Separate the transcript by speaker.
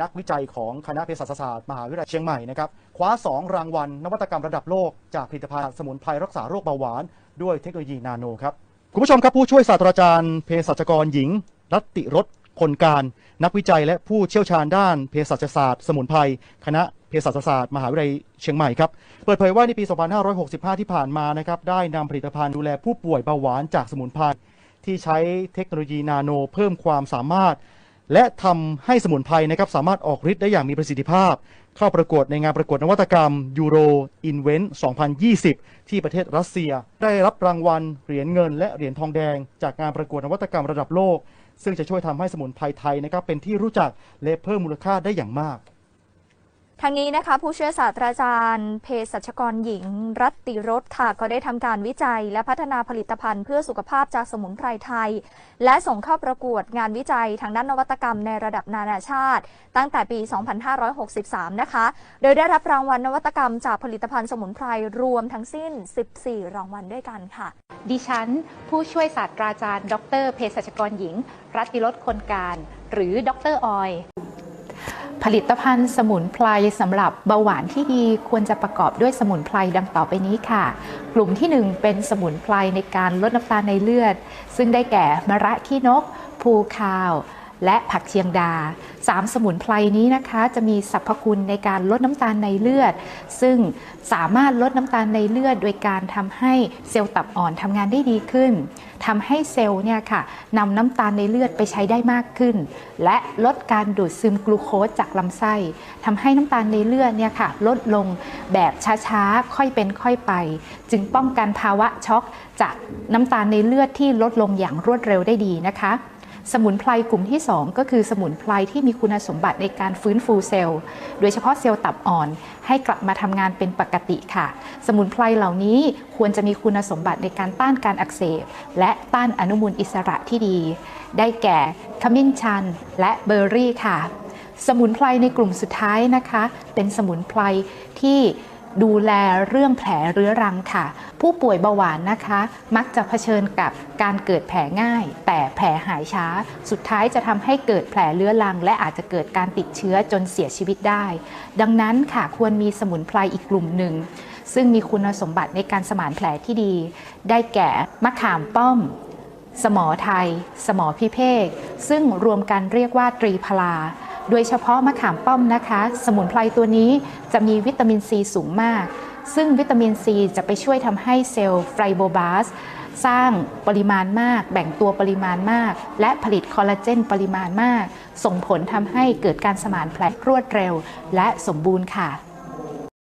Speaker 1: นักวิจัยของคณะเภสัชศาสตร์มหาวิทยาลัยเชียงใหม่นะครับคว้า 2 รางวัลนวัตกรรมระดับโลก จากผลิตภัณฑ์สมุนไพรรักษาโรคเบาหวาน ด้วยเทคโนโลยีนาโนครับ คุณผู้ชมครับผู้ช่วยศาสตราจารย์เภสัชกรหญิง รัตติรสคนการ นักวิจัยและผู้เชี่ยวชาญด้านเภสัชศาสตร์ สมุนไพรคณะเภสัชศาสตร์มหาวิทยาลัยเชียงใหม่ครับเปิดเผยว่าในปี 2565 ที่ผ่านมานะครับได้นำผลิตภัณฑ์ดูแลผู้ป่วยเบาหวานจากสมุนไพรที่ใช้เทคโนโลยีนาโน เพิ่มความสามารถ และทำให้สมุนไพรนะครับสามารถออกฤทธิ์ได้อย่างมีประสิทธิภาพ เข้าประกวดในงานประกวดนวัตกรรมยูโรอินเวนต์2020 ที่ประเทศรัสเซีย ได้รับรางวัลเหรียญเงิน และเหรียญทองแดง จากงานประกวดนวัตกรรมระดับโลก ซึ่งจะช่วยทำให้สมุนไพรไทยนะครับเป็นที่รู้จักและเพิ่มมูลค่าได้อย่างมาก
Speaker 2: ทางนี้นะคะผู้ช่วยศาสตราจารย์เภสัชกรหญิง รัตติรสค่ะก็ได้ทำการวิจัย และพัฒนาผลิตภัณฑ์เพื่อสุขภาพจากสมุนไพรไทย และส่งเข้าประกวดงานวิจัยทางด้านนวัตกรรมในระดับนานาชาติ ตั้งแต่ปี 2563 นะคะ โดยได้รับรางวัลนวัตกรรมจากผลิตภัณฑ์สมุนไพรรวมทั้งสิ้น 14 รางวัลด้วยกันค่ะ
Speaker 3: ดิฉัน ผู้ช่วยศาสตราจารย์ ดรเภสัชกรหญิง รัตติรสคนการ หรือดรออย ผลิตภัณฑ์สมุนไพรสำหรับเบาหวานที่ดีควรจะประกอบด้วยสมุนไพรดังต่อไปนี้ค่ะ กลุ่มที่ 1 เป็นสมุนไพรในการลดน้ำตาลในเลือด ซึ่งได้แก่มะระขี้นก ภูคาว และผักเชียงดา 3 สมุนไพรนี้นะคะจะมีสรรพคุณในการลดน้ำตาลในเลือด ซึ่งสามารถลดน้ำตาลในเลือด โดยการทำให้เซลล์ตับอ่อนทำงานได้ดีขึ้นทำให้เซลล์เนี่ยค่ะนำน้ำตาลในเลือดไปใช้ได้มากขึ้น และลดการดูดซึมกลูโคสจากลำไส้ทำให้น้ำตาลในเลือดเนี่ยค่ะลดลงแบบช้าๆ ค่อยเป็นค่อยไป จึงป้องกันภาวะช็อกจากน้ำตาลในเลือดที่ลดลงอย่างรวดเร็วได้ดีนะคะ สมุนไพรกลุ่มที่ 2 ก็คือสมุนไพรที่มีคุณสมบัติในการฟื้นฟูเซลล์ โดยเฉพาะเซลล์ตับอ่อน ให้กลับมาทำงานเป็นปกติค่ะ สมุนไพรเหล่านี้ควรจะมีคุณสมบัติในการต้านการอักเสบ และต้านอนุมูลอิสระที่ดี ได้แก่ขมิ้นชัน และเบอร์รี่ค่ะ สมุนไพรในกลุ่มสุดท้ายนะคะ เป็นสมุนไพรที่ ดูแลเรื่องแผลเรื้อรังค่ะ ผู้ป่วยเบาหวานนะคะ มักจะเผชิญกับการเกิดแผลง่าย แต่แผลหายช้า สุดท้ายจะทำให้เกิดแผลเรื้อรัง และอาจจะเกิดการติดเชื้อจนเสียชีวิตได้ ดังนั้นค่ะควรมีสมุนไพรอีกกลุ่มหนึ่ง ซึ่งมีคุณสมบัติในการสมานแผลที่ดี ได้แก่มะขามป้อมสมอไทย สมอพิเภกซึ่งรวมกันเรียกว่าตรีพลา โดยเฉพาะมะขามป้อมนะคะ สมุนไพรตัวนี้จะมีวิตามินซีสูงมาก ซึ่งวิตามินซีจะไปช่วยทำให้เซลล์ไฟโบบาสสร้างปริมาณมาก แบ่งตัวปริมาณมาก และผลิตคอลลาเจนปริมาณมาก ส่งผลทำให้เกิดการสมานแผลรวดเร็ว และสมบูรณ์ค่ะ